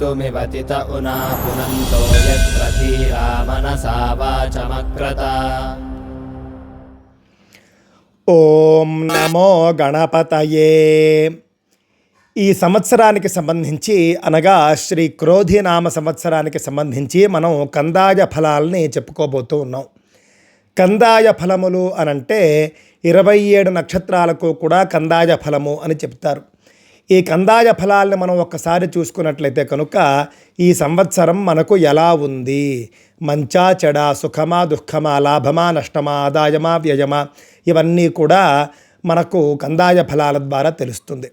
कर्तुमिवतित उना पुनन्तो यत्र धीरा मनसा वाचमक्रत ఓం నమో గణపతయే ఈ సంవత్సరానికి సంబంధించి అనగా శ్రీ క్రోధినామ సంవత్సరానికి సంబంధించి మనం కందాయ ఫలాల్ని చెప్పుకోబోతూ ఉన్నాం కందాయ ఫలములు అనంటే ఇరవై ఏడు నక్షత్రాలకు కూడా కందాయ ఫలము అని చెప్తారు ఈ కందాయ ఫలాలను మనం ఒక్కసారి చూసుకున్నట్లయితే కనుక ఈ సంవత్సరం మనకు ఎలా ఉంది? మంచా చెడా సుఖమా దుఃఖమా లాభమా నష్టమా ఆదాయమా వ్యయమా ఇవన్నీ కూడా మనకు కందాయ ఫలాల ద్వారా తెలుస్తుంది.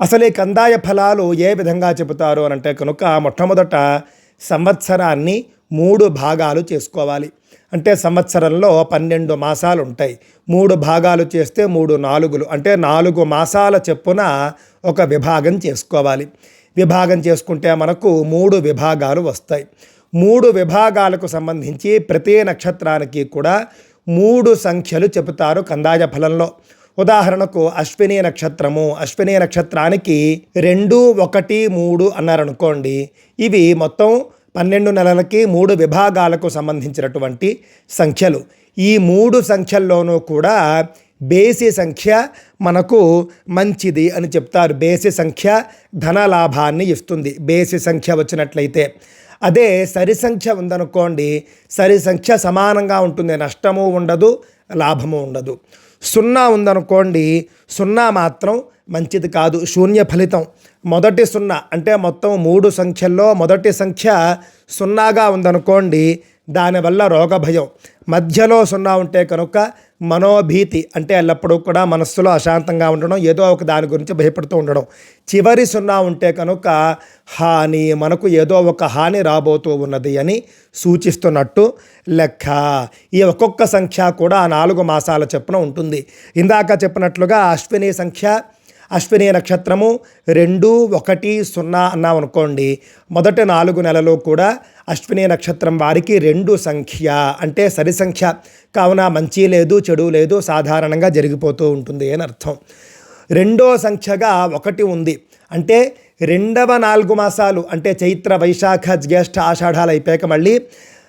అసలు ఈ కందాయ ఫలాలు ఏ విధంగా చెబుతారు అని అంటే కనుక మొట్టమొదట సంవత్సరాన్ని మూడు భాగాలు చేసుకోవాలి. అంటే సంవత్సరంలో పన్నెండు మాసాలు ఉంటాయి మూడు భాగాలు చేస్తే మూడు నాలుగులు. అంటే నాలుగు మాసాల చెప్పున ఒక విభాగం చేసుకోవాలి. విభాగం చేసుకుంటే మనకు మూడు విభాగాలు వస్తాయి. మూడు విభాగాలకు సంబంధించి ప్రతి నక్షత్రానికి కూడా మూడు సంఖ్యలు చెబుతారు కందాయ ఫలంలో. ఉదాహరణకు అశ్విని నక్షత్రము. అశ్విని నక్షత్రానికి రెండు ఒకటి మూడు అన్నారనుకోండి. ఇవి మొత్తం పన్నెండు నెలలకి మూడు విభాగాలకు సంబంధించినటువంటి సంఖ్యలు. ఈ మూడు సంఖ్యల్లోనూ కూడా బేసి సంఖ్య మనకు మంచిది అని చెప్తారు. బేసి సంఖ్య ధన లాభాన్ని ఇస్తుంది. బేసి సంఖ్య వచ్చినట్లయితే అదే సరి సంఖ్య ఉందనుకోండి సరి సంఖ్య సమానంగా ఉంటుంది. నష్టము ఉండదు లాభము ఉండదు. సున్నా ఉందనుకోండి సున్నా మాత్రం మంచిది కాదు. శూన్య ఫలితం. మొదటి సున్నా అంటే మొత్తం మూడు సంఖ్యల్లో మొదటి సంఖ్య సున్నాగా ఉందనుకోండి దానివల్ల రోగ భయం మధ్యలో సున్నా ఉంటే కనుక మనోభీతి అంటే ఎల్లప్పుడూ కూడా మనస్సులో అశాంతంగా ఉండడం ఏదో ఒక దాని గురించి భయపడుతూ ఉండడం. చివరి సున్నా ఉంటే కనుక హాని మనకు ఏదో ఒక హాని రాబోతూ ఉన్నది అని సూచిస్తున్నట్టు లెక్క. ఈ ఒక్కొక్క సంఖ్య కూడా నాలుగు మాసాల చెప్పున ఉంటుంది. ఇందాక చెప్పినట్లుగా అశ్విని సంఖ్య అశ్విని నక్షత్రము రెండు ఒకటి సున్నా అన్నాం అనుకోండి మొదటి నాలుగు నెలలు కూడా అశ్విని నక్షత్రం వారికి రెండు సంఖ్య. అంటే సరి సంఖ్య. కావున మంచి లేదు చెడు లేదు సాధారణంగా జరిగిపోతూ ఉంటుంది అని అర్థం. రెండో సంఖ్యగా ఒకటి ఉంది. అంటే రెండవ నాలుగు మాసాలు. అంటే చైత్ర వైశాఖ జ్యేష్ఠ ఆషాఢాలు అయిపోయాక మళ్ళీ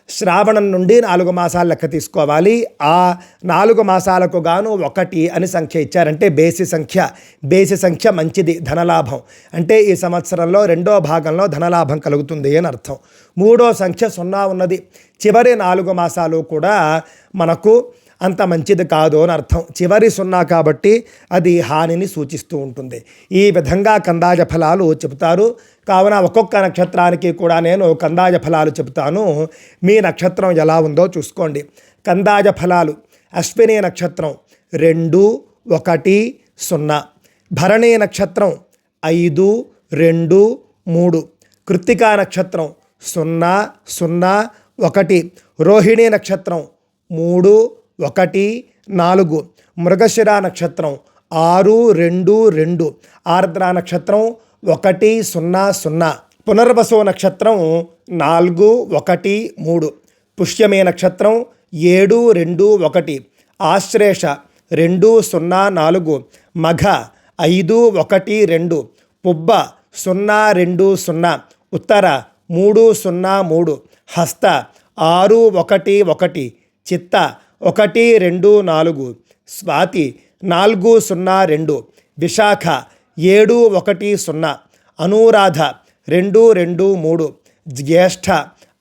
శ్రావణం నుండి నాలుగు మాసాలు లెక్క తీసుకోవాలి. ఆ నాలుగు మాసాలకు గాను ఒకటి అని సంఖ్య ఇచ్చారంటే బేసి సంఖ్య. బేసి సంఖ్య మంచిది ధనలాభం. అంటే ఈ సంవత్సరంలో రెండో భాగంలో ధనలాభం కలుగుతుంది అని అర్థం. మూడో సంఖ్య సున్నా ఉన్నది. చివరి నాలుగు మాసాలు కూడా మనకు అంత మంచిది కాదు అని అర్థం. చివరి సున్నా కాబట్టి అది హానిని సూచిస్తూ ఉంటుంది. ఈ విధంగా కందాజ ఫలాలు చెబుతారు. కావున ఒక్కొక్క నక్షత్రానికి కూడా నేను కందాజ ఫలాలు చెబుతాను. మీ నక్షత్రం ఎలా ఉందో చూసుకోండి. కందాజ ఫలాలు. అశ్విని నక్షత్రం రెండు ఒకటి సున్నా. భరణి నక్షత్రం ఐదు రెండు మూడు. కృత్తికా నక్షత్రం సున్నా సున్నా ఒకటి. రోహిణి నక్షత్రం మూడు ఒకటి నాలుగు. మృగశిర నక్షత్రం ఆరు రెండు రెండు. ఆర్ద్ర నక్షత్రం ఒకటి సున్నా సున్నా. పునర్వసు నక్షత్రం నాలుగు ఒకటి మూడు. పుష్యమే నక్షత్రం ఏడు రెండు ఒకటి. ఆశ్లేష రెండు సున్నా నాలుగు. మఘ ఐదు ఒకటి రెండు. పుబ్బ సున్నా రెండు సున్నా. ఉత్తర మూడు సున్నా మూడు. హస్త ఆరు ఒకటి ఒకటి. చిత్త ఒకటి రెండు నాలుగు. స్వాతి నాలుగు సున్నా రెండు. విశాఖ ఏడు ఒకటి సున్నా. అనురాధ రెండు రెండు మూడు. జ్యేష్ఠ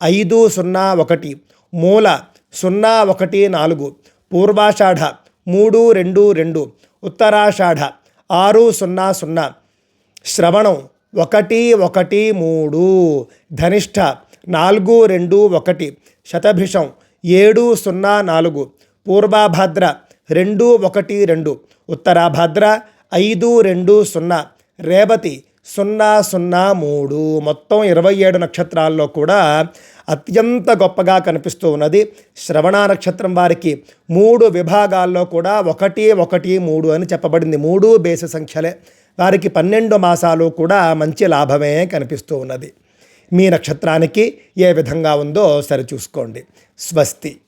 ఐదు సున్నా ఒకటి. మూల సున్నా ఒకటి నాలుగు. పూర్వాషాఢ మూడు రెండు రెండు. ఉత్తరాషాఢ ఆరు సున్నా సున్నా. శ్రవణం ఒకటి ఒకటి మూడు. ధనిష్ఠ నాలుగు రెండు ఒకటి. శతభిషం ఏడు సున్నా నాలుగు పూర్వభద్ర రెండు ఒకటి రెండు ఉత్తరాభద్ర ఐదు రెండు సున్నా రేవతి సున్నా సున్నా మూడు. మొత్తం ఇరవై ఏడు నక్షత్రాల్లో కూడా అత్యంత గొప్పగా కనిపిస్తూ ఉన్నది. శ్రవణ నక్షత్రం వారికి మూడు విభాగాల్లో కూడా ఒకటి ఒకటి మూడు అని చెప్పబడింది. మూడు బేసి సంఖ్యలే. వారికి పన్నెండు మాసాలు కూడా మంచి లాభమే కనిపిస్తూ ఉన్నది. మీ నక్షత్రానికి ఏ విధంగా ఉందో సరిచూసుకోండి స్వస్తి.